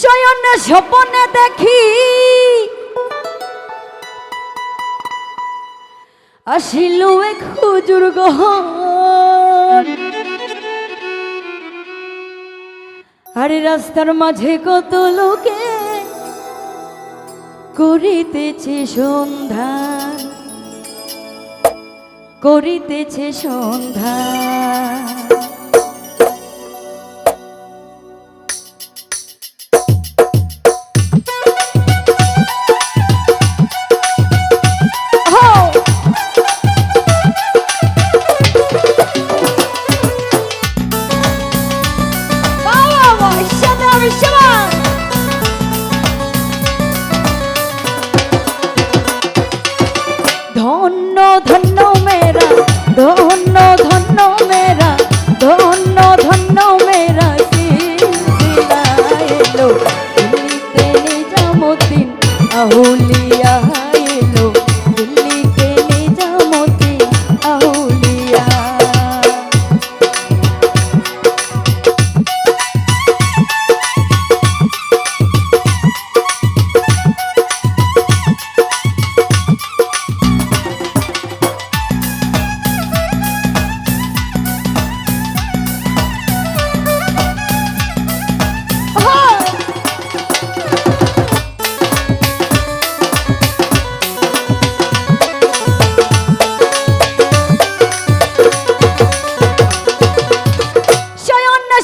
শয়ন স্বপনে দেখি। আসিল এক হুজুর গহন। আরে রাস্তার মাঝে কত লোকে করিতেছে সন্ধ্যা। করিতেছে সন্ধ্যা।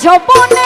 শয়ন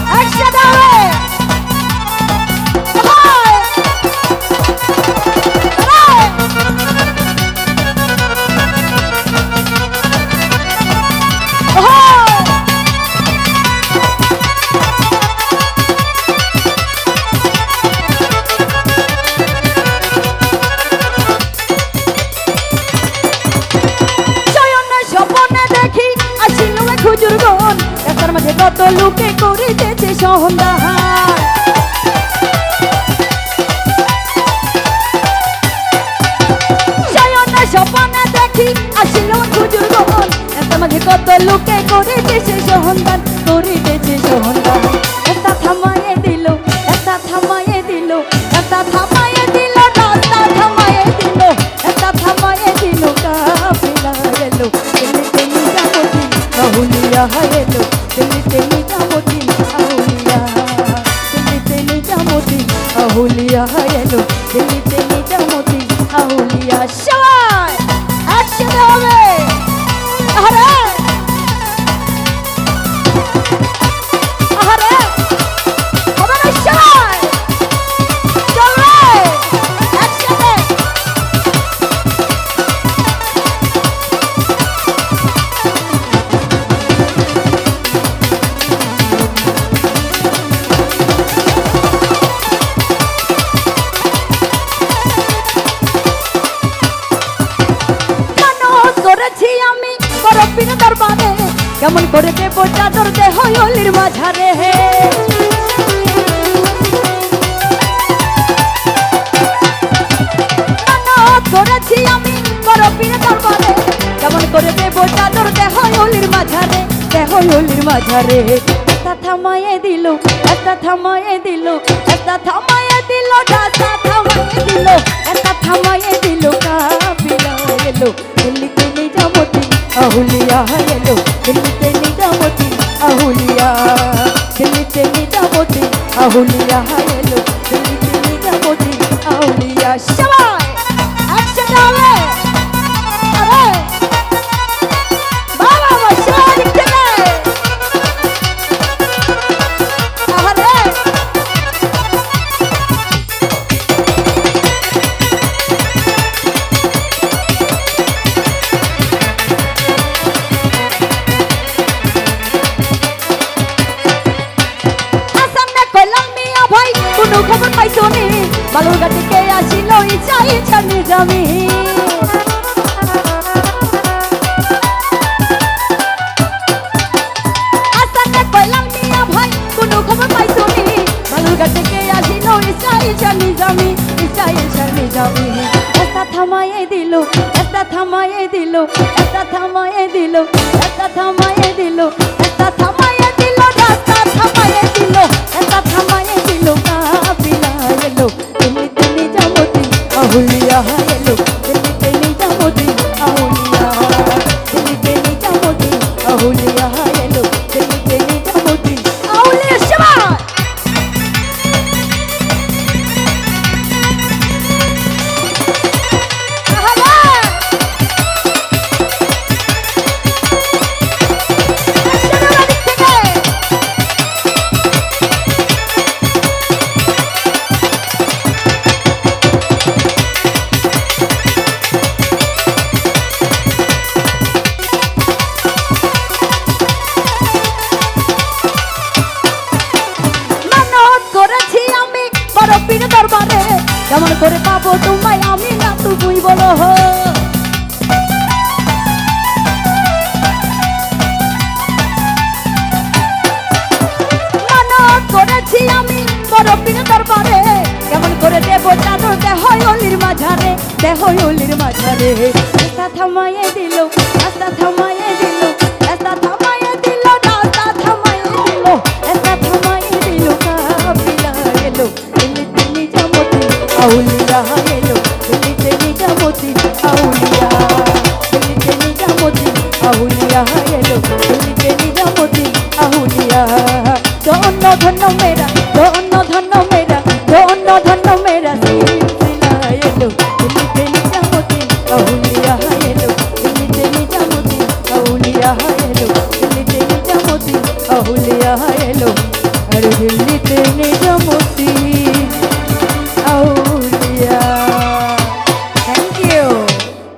লোকে করিতেছে সন্ধান সপনা দেখি আসিল গণ রাস্তার মাঝে কত লোকে করিতেছে সন্ধান এলো দিল্লিতে করে দেব চাদর দেহ অলির মাঝারে। হে করেছি আমি বরফিন দরবারে। কেমন করে দেব চাদর দেহ অলির মাঝারে দেহ অলির মাঝারে। একটা থামায়ে দিল একটা থামায়ে দিল একটা থামায়ে দিল, রাস্তা থামায়ে দিল একটা থামায়ে দিল কাফিলা এলো, দিল্লিতে নিজামতি আহুলিয়া এলো, দিল্লিতে নিজামতি আহুলিয়া। দিল্লিতে নিজামতি আহুলিয়া এলো দিল্লিতে নিজামতি আহুলিয়া। ইসাই ছানি জামি ইসাই ছানি জামি একটা থামায়ে দিল, একটা থামায়ে দিল, একটা থামায়ে দিল, একটা থামায়ে আহুলিয়া অলির মাঝারে, দেহ অলির মাঝারে। রাস্তা থামাইয়ে দিল, রাস্তা থামাইয়ে দিল, রাস্তা থামাইয়ে দিল, রাস্তা থামাইয়ে দিল, রাস্তা থামাইয়ে দিল, কাফিলা এলো তিনি তিনি জামতি আউলিয়া এলো তিনি তিনি জামতি আউলিয়া। তিনি তিনি জামতি আউলিয়া এলো তিনি তিনি জামতি আউলিয়া। ধন্য ধন্য মেরা জামতি